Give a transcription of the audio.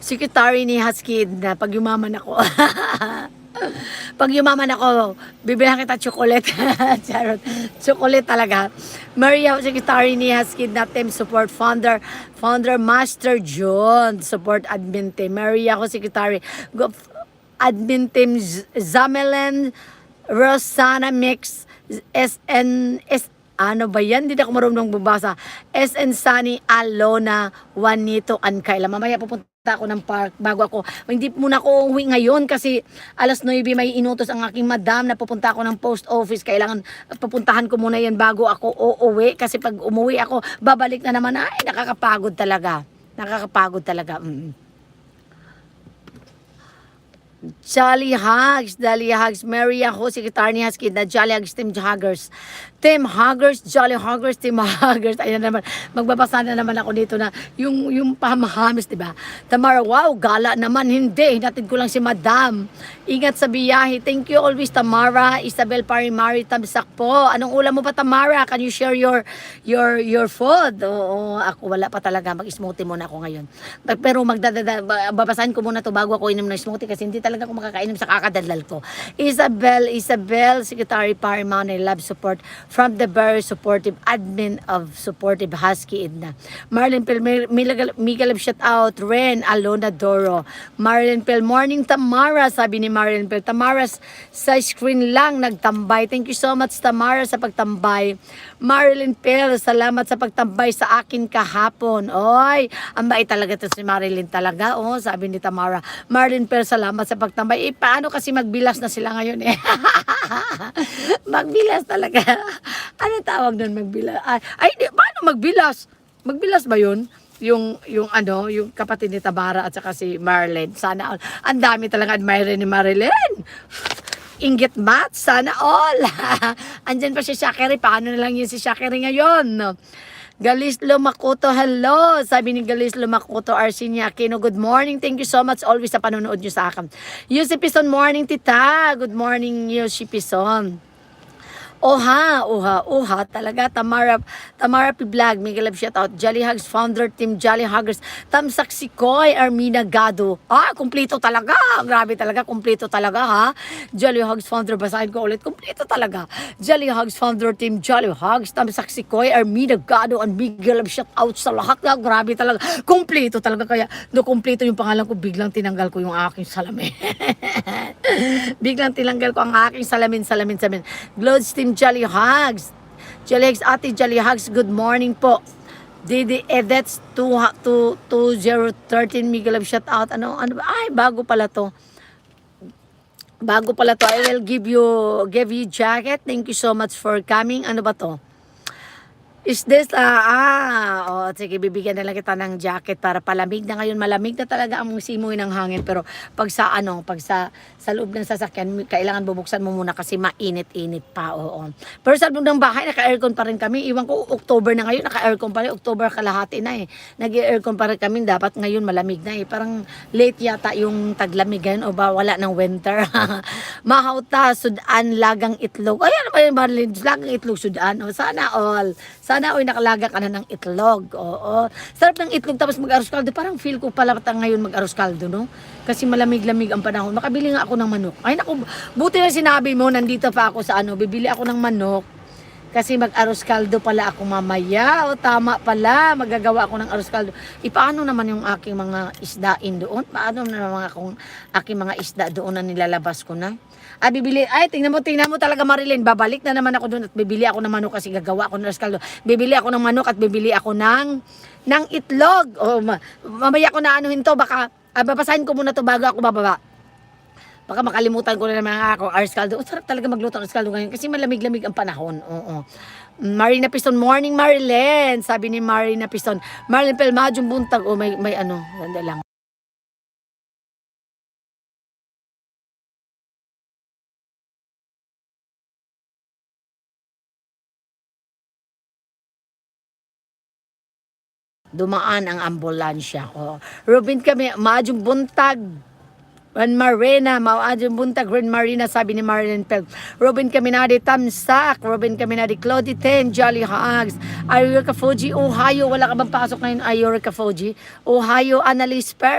secretary ni Husky na pag yumaman ako. pag yumaman ako, bibilang kita chocolate. Charot. Chocolate talaga. Maria, secretary ni Husky na team support founder, founder Master John, support admin team. Maria ako secretary. Go- admin team Z- Zamelan, Rosana Mix, SN, S, ano ba yan? Hindi na ako marunong bubasa. SN Sunny, Alona, Juanito, Ankaila. Mamaya pupunta ako ng park bago ako. Hindi muna ako uwi ngayon kasi alas 9 may inutos ang aking madam na pupunta ako ng post office. Kailangan pupuntahan ko muna yan bago ako uuwi kasi pag umuwi ako, babalik na naman. Ay, nakakapagod talaga. Nakakapagod talaga. Mm. Jolly Hugs, Jolly Hugs, Mary ako, Secretary ni Husky na Jolly Hugs, Team Huggers. Team Huggers, Jolly Huggers, Team Huggers. Ayan naman, magbabasa na naman ako dito na yung, yung pamahamis, di ba? Tamara, wow, gala naman, hindi. Hinatid ko lang si Madam. Ingat sa biyahe. Thank you always, Tamara. Isabel Parimari, Tamsak po. Anong ulam mo ba, Tamara? Can you share your your your food? Oo, ako wala pa talaga. Mag-smoothie muna ako ngayon. Pero magdadada, babasahin ko muna to bago ako inom ng smoothie kasi hindi talaga ako makakainom sa kakadalal ko. Isabel, Isabel, Secretary Parimani, Love Support from the very supportive admin of Supportive Husky Idna. Marlon Pel, Miguel shout out, Ren, Alona Doro. Marlon Pel, morning Tamara, sabi ni Marlon Pel. Tamara, sa screen lang nagtambay. Thank you so much Tamara sa pagtambay. Marilyn Pel, salamat sa pagtambay sa akin kahapon. Oy, ang bait talaga to si Marilyn talaga. Oh, sabi ni Tamara. Marilyn Pel, salamat sa pagtambay. Eh, paano kasi magbilas na sila ngayon eh? magbilas talaga. ano tawag nun magbilas? Ay, di, paano magbilas? Magbilas ba yun? Yung, yung ano, yung kapatid ni Tamara at saka si Marilyn. Sana, ang dami talaga admire ni Marilyn. Inggit mat, sana all. Andyan pa si Shakiri. Paano na lang yun si Shakiri ngayon? Galislo Makoto, hello! Sabi ni Galislo Makoto, Arsinia Aquino, good morning. Thank you so much always sa panonood nyo sa akin. Yusip Pison, morning tita. Good morning, Yusip Pison. Oha, oha, oha, talaga. Tamara, Tamara P. Vlog, Miguel Love shoutout. Jolly Hugs founder team Jolly Huggers. Tamsak si Koy, Armina Gado. Ah, kumplito talaga. Grabe talaga, kumplito talaga ha. Jolly Hugs founder, basahin ko ulit. Kumplito talaga. Jolly Hugs founder team Jolly Hugs. Tamsak si Koy, Armina Gado, and Miguel Love shoutout sa lahat. Ah, grabe talaga. Kumplito talaga. Kaya, no kumplito yung pangalan ko, biglang tinanggal ko yung aking salamin. biglang tinanggal ko ang aking salamin, salamin, salamin. Glows Team Jolly Hugs. Jolly Hugs, Ate Jolly Hugs, good morning po. Didi Edets 2013 Miguel shout out. Ano, ano? Ay, bago pala to. Bago pala to. I will give you, give you jacket. Thank you so much for coming. Ano ba to? Is this, ah, ah, oh, sige, bibigyan na lang kita ng jacket para palamig na ngayon. Malamig na talaga ang simoy ng hangin. Pero pag sa, ano, pag sa, sa loob ng sasakyan, kailangan bubuksan mo muna kasi mainit-init pa, oo. Pero sa loob ng bahay, naka-aircon pa rin kami. Iwan ko, October na ngayon, naka-aircon pa rin. October kalahati na eh. Nag-aircon pa rin kami. Dapat ngayon malamig na eh. Parang late yata yung taglamig ngayon o ba wala ng winter. Mahauta, sudan, lagang itlog. Ay, ano ba yun, Marlene? Lagang itlog, sudan. O, sana all. Sana oy nakalaga ka na ng itlog. Oo. Sarap ng itlog tapos mag-arroz caldo. Parang feel ko pala ta ngayon mag-arroz caldo, no? Kasi malamig-lamig ang panahon. Makabili nga ako ng manok. Ay naku, buti na sinabi mo, nandito pa ako sa ano, bibili ako ng manok. Kasi mag-arroz caldo pala ako mamaya. O tama pala, magagawa ako ng arroz caldo. Ipaano naman yung aking mga isdain doon? Paano naman akong aking mga isda doon na nilalabas ko na? Ay, bibili, ay, tingnan mo, tingnan mo talaga Marilyn. Babalik na naman ako doon at bibili ako ng manok kasi gagawa ako ng arroz caldo. Bibili ako ng manok at bibili ako ng, ng itlog. O, ma- mamaya ko na anuhin to, baka, ah, babasahin ko muna to bago ako bababa. Baka makalimutan ko na naman ako, arroz caldo. Oh, sarap talaga magluto ng arroz caldo ngayon kasi malamig-lamig ang panahon. Oo. Marina Piston, morning Marilyn. Sabi ni Marina Piston, Marilyn Pelmajong buntag. Oh, may, may ano, ganda lang. Dumaan ang ambulansya ko. Robin kami, Majong buntag. Ren Marina, Mawadjong Buntag, Ren Marina, sabi ni Marilyn Pell. Robin Caminadi, Tamsak, Robin Caminadi, Claudie Ten, Jolly Hugs, Ayurika Fuji, Ohio, wala ka bang pasok ngayon, Ayurika Fuji, Ohio, Annalise Per,